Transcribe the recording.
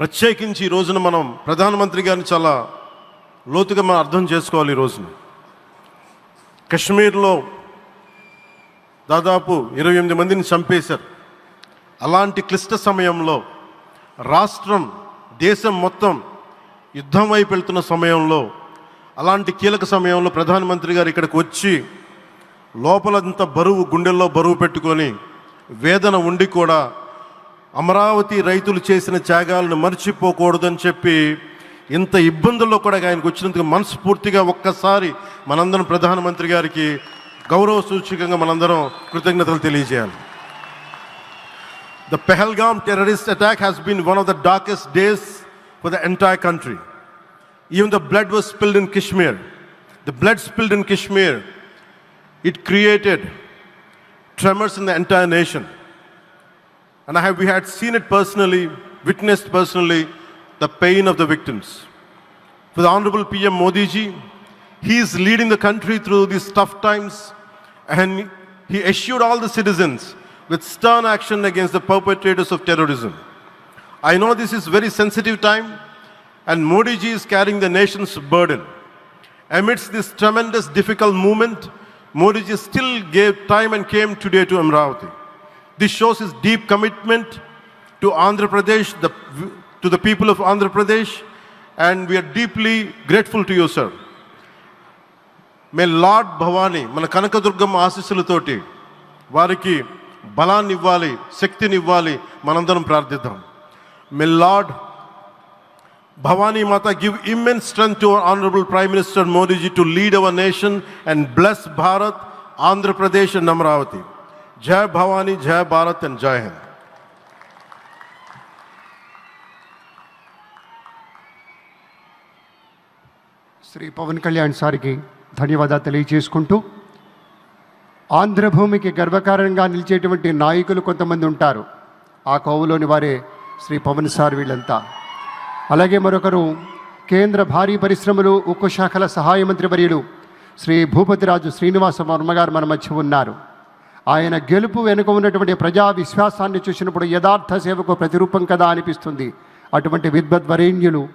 ప్రత్యేకించి ఈ రోజున మనం ప్రధానమంత్రి గారిని చాలా లోతుగా మనం అర్థం చేసుకోవాలి ఈ రోజున. కశ్మీర్లో దాదాపు ఇరవై ఎనిమిది మందిని చంపేశారు. అలాంటి క్లిష్ట సమయంలో రాష్ట్రం దేశం మొత్తం యుద్ధం వైపు వెళ్తున్న సమయంలో అలాంటి కీలక సమయంలో ప్రధానమంత్రి గారు ఇక్కడికి వచ్చి లోపలంత బరువు గుండెల్లో బరువు పెట్టుకొని వేదన ఉండి కూడా అమరావతి రైతులు చేసిన త్యాగాలను మర్చిపోకూడదని చెప్పి ఇంత ఇబ్బందుల్లో కూడా ఆయనకు వచ్చినందుకు మనస్ఫూర్తిగా ఒక్కసారి మనందరం ప్రధానమంత్రి గారికి గౌరవ సూచికంగా మనందరం కృతజ్ఞతలు తెలియజేయాలి. The Pahalgam terrorist attack has been one of the darkest days for the entire country even the blood was spilled in Kashmir the blood spilled in Kashmir it created tremors in the entire nation And I have, we had seen it personally, witnessed personally, the pain of the victims. For the Honorable PM Modi ji, he is leading the country through these tough times and he assured all the citizens with stern action against the perpetrators of terrorism. I know this is very sensitive time and Modi ji is carrying the nation's burden. Amidst this tremendous difficult moment, Modi ji still gave time and came today to Amravati. This shows his deep commitment to Andhra Pradesh, the, to the people of Andhra Pradesh, and we are deeply grateful to you, sir. May Lord Bhavani మన కనకదుర్గమ్మ ఆశీస్సులతోటి వారికి బలాన్ని ఇవ్వాలి శక్తిని ఇవ్వాలి మనందరం ప్రార్థిద్దాం may Lord Bhavani Mata give immense strength to honourable prime minister Modiji to lead our nation and bless Bharat Andhra Pradesh and Amaravati Jaya Bhavani Jaya Bharat and Jaya Hind Shri Pavan Kalyan సార్కి ధన్యవాదాలు తెలియజేసుకుంటూ ఆంధ్రభూమికి గర్వకారణంగా నిలిచేటువంటి నాయకులు కొంతమంది ఉంటారు. ఆ కోవలోని వారే Shri Pawan sir వీళ్ళంతా. అలాగే మరొకరు కేంద్ర భారీ పరిశ్రమలు ఉక్కు శాఖల సహాయ మంత్రి వర్యులు శ్రీ భూపతిరాజు శ్రీనివాస వర్మ గారు మన మధ్య ఉన్నారు. ఆయన గెలుపు వెనుక ఉన్నటువంటి ప్రజా విశ్వాసాన్ని చూసినప్పుడు యథార్థ సేవకు ప్రతిరూపం కదా అనిపిస్తుంది. అటువంటి విద్వద్వరేణ్యులు